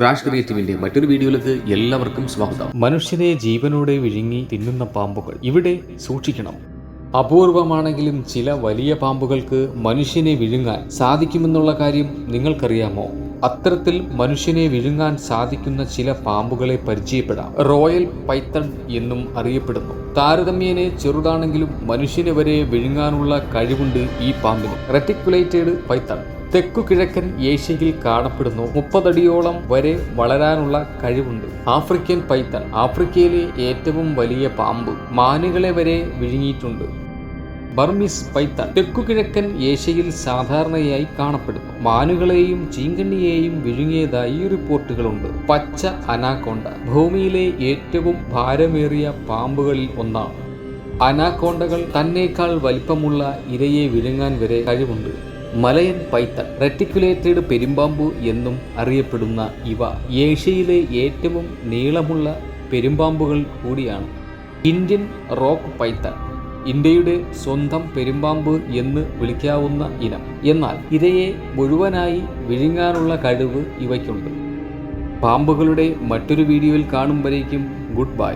Crash ക്രിയേറ്റീവിന്റെ മറ്റൊരു വീഡിയോയിലേക്ക് എല്ലാവർക്കും സ്വാഗതം. മനുഷ്യരെ ജീവനോടെ വിഴുങ്ങി തിന്നുന്ന പാമ്പുകൾ ഇവിടെ സൂക്ഷിക്കണം. അപൂർവമാണെങ്കിലും ചില വലിയ പാമ്പുകൾക്ക് മനുഷ്യനെ വിഴുങ്ങാൻ സാധിക്കുമെന്നുള്ള കാര്യം നിങ്ങൾക്കറിയാമോ? അത്തരത്തിൽ മനുഷ്യനെ വിഴുങ്ങാൻ സാധിക്കുന്ന ചില പാമ്പുകളെ പരിചയപ്പെടാം. റോയൽ പൈത്തൺ എന്നും അറിയപ്പെടുന്നു. താരതമ്യേന ചെറുതാണെങ്കിലും മനുഷ്യനെ വരെ വിഴുങ്ങാനുള്ള കഴിവുണ്ട് ഈ പാമ്പിന്. Reticulated python. തെക്കു കിഴക്കൻ ഏഷ്യയിൽ കാണപ്പെടുന്നു. മുപ്പതടിയോളം വരെ വളരാനുള്ള കഴിവുണ്ട്. ആഫ്രിക്കൻ പൈത്തൺ ആഫ്രിക്കയിലെ ഏറ്റവും വലിയ പാമ്പ് മാനുകളെ വരെ വിഴുങ്ങിയിട്ടുണ്ട്. ബർമിസ് പൈത്തൺ തെക്കു കിഴക്കൻ ഏഷ്യയിൽ സാധാരണയായി കാണപ്പെടുന്നു. മാനുകളെയും ചീങ്കണ്ണിയെയും വിഴുങ്ങിയതായി റിപ്പോർട്ടുകളുണ്ട്. പച്ച അനാക്കോണ്ട ഭൂമിയിലെ ഏറ്റവും ഭാരമേറിയ പാമ്പുകളിൽ ഒന്നാണ്. അനാക്കോണ്ടകൾ തന്നേക്കാൾ വലിപ്പമുള്ള ഇരയെ വിഴുങ്ങാൻ വരെ കഴിവുണ്ട്. മലയൻ പൈത്തൺ റെറ്റിക്കുലേറ്റഡ് പെരുമ്പാമ്പു എന്നും അറിയപ്പെടുന്ന ഇവ ഏഷ്യയിലെ ഏറ്റവും നീളമുള്ള പെരുമ്പാമ്പുകൾ കൂടിയാണ്. ഇന്ത്യൻ റോക്ക് പൈത്തൺ ഇന്ത്യയുടെ സ്വന്തം പെരുമ്പാമ്പ് എന്ന് വിളിക്കാവുന്ന ഇനം. എന്നാൽ ഇരയെ മുഴുവനായി വിഴുങ്ങാനുള്ള കഴിവ് ഇവയ്ക്കുണ്ട്. പാമ്പുകളുടെ മറ്റൊരു വീഡിയോയിൽ കാണും ഗുഡ് ബൈ.